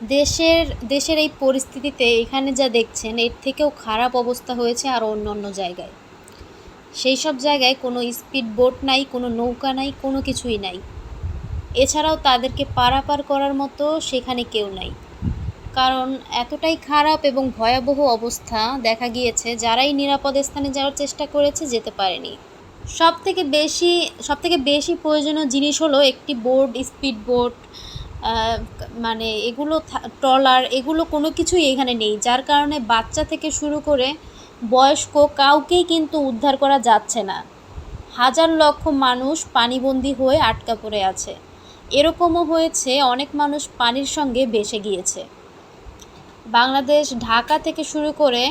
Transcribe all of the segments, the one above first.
দেশের দেশের এই পরিস্থিতিতে এখানে যা দেখছেন, এর থেকেও খারাপ অবস্থা হয়েছে আরও অন্য অন্য জায়গায়। সেই সব জায়গায় কোনো স্পিড বোট নাই, কোনো নৌকা নাই, কোনো কিছুই নাই। এছাড়াও তাদেরকে পারাপার করার মতো সেখানে কেউ নাই। কারণ এতটাই খারাপ এবং ভয়াবহ অবস্থা দেখা গিয়েছে, যারাই নিরাপদ স্থানে যাওয়ার চেষ্টা করেছে যেতে পারেনি। সব থেকে বেশি সব থেকে বেশি প্রয়োজনীয় জিনিস হলো একটি বোর্ড স্পিড বোট মানে এগুলো ট্রলার, এগুলো কোনো কিছুই এখানে নেই, যার কারণে বাচ্চা থেকে শুরু করে বয়স্ক কাউকেই কিন্তু উদ্ধার করা যাচ্ছে না। হাজার লক্ষ মানুষ পানিবন্দী হয়ে আটকা পড়ে আছে। এরকমও হয়েছে, অনেক মানুষ পানির সঙ্গে ভেসে গিয়েছে। বাংলাদেশ ঢাকা থেকে শুরু করে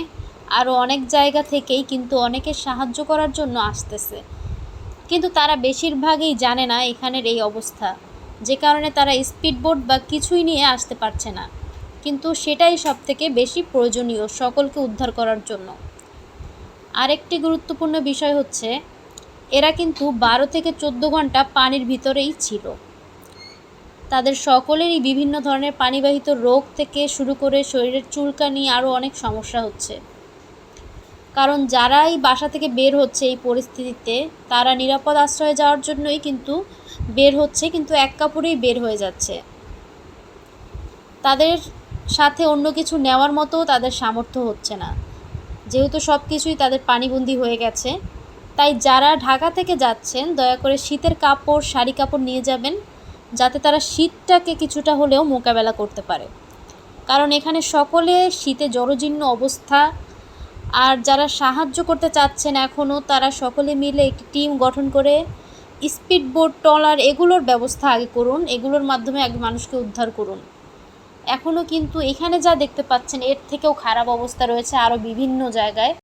আরও অনেক জায়গা থেকেই কিন্তু অনেকের সাহায্য করার জন্য আসতেছে। কিন্তু তারা বেশিরভাগই জানে না এখানের এই অবস্থা। যে কারণে তারা স্পিড বোট বা কিছুই নিয়ে আসতে পারছে না। কিন্তু সেটাই সব থেকে বেশি প্রয়োজনীয় সকলকে উদ্ধার করার জন্য। আরেকটি গুরুত্বপূর্ণ বিষয় হচ্ছে, এরা কিন্তু বারো থেকে চোদ্দ ঘণ্টা পানির ভিতরেই ছিল। তাদের সকলেরই বিভিন্ন ধরনের পানিবাহিত রোগ থেকে শুরু করে শরীরের চুলকানি আরও অনেক সমস্যা হচ্ছে। কারণ যারাই বাসা থেকে বের হচ্ছে এই পরিস্থিতিতে, তারা নিরাপদ আশ্রয়ে যাওয়ার জন্যই কিন্তু বের হচ্ছে, কিন্তু এক কাপড়েই বের হয়ে যাচ্ছে। তাদের সাথে অন্য কিছু নেওয়ার মতো তাদের সামর্থ্য হচ্ছে না। যেহেতু সব কিছুই তাদের পানিবন্দি হয়ে গেছে, তাই যারা ঢাকা থেকে যাচ্ছেন, দয়া করে শীতের কাপড়, শাড়ি কাপড় নিয়ে যাবেন, যাতে তারা শীতটাকে কিছুটা হলেও মোকাবেলা করতে পারে। কারণ এখানে সকলে শীতে জরজীর্ণ অবস্থা, আর যারা সাহায্য করতে চাচ্ছেন এখনও তারা সকলে মিলে একটি টিম গঠন করে স্পিড বোট ট্রলার এগুলোর ব্যবস্থা আগে করুন, এগুলোর মাধ্যমে আগে মানুষকে উদ্ধার করুন। এখনও কিন্তু এখানে যা দেখতে পাচ্ছেন, এর থেকেও খারাপ অবস্থা রয়েছে আরও বিভিন্ন জায়গায়।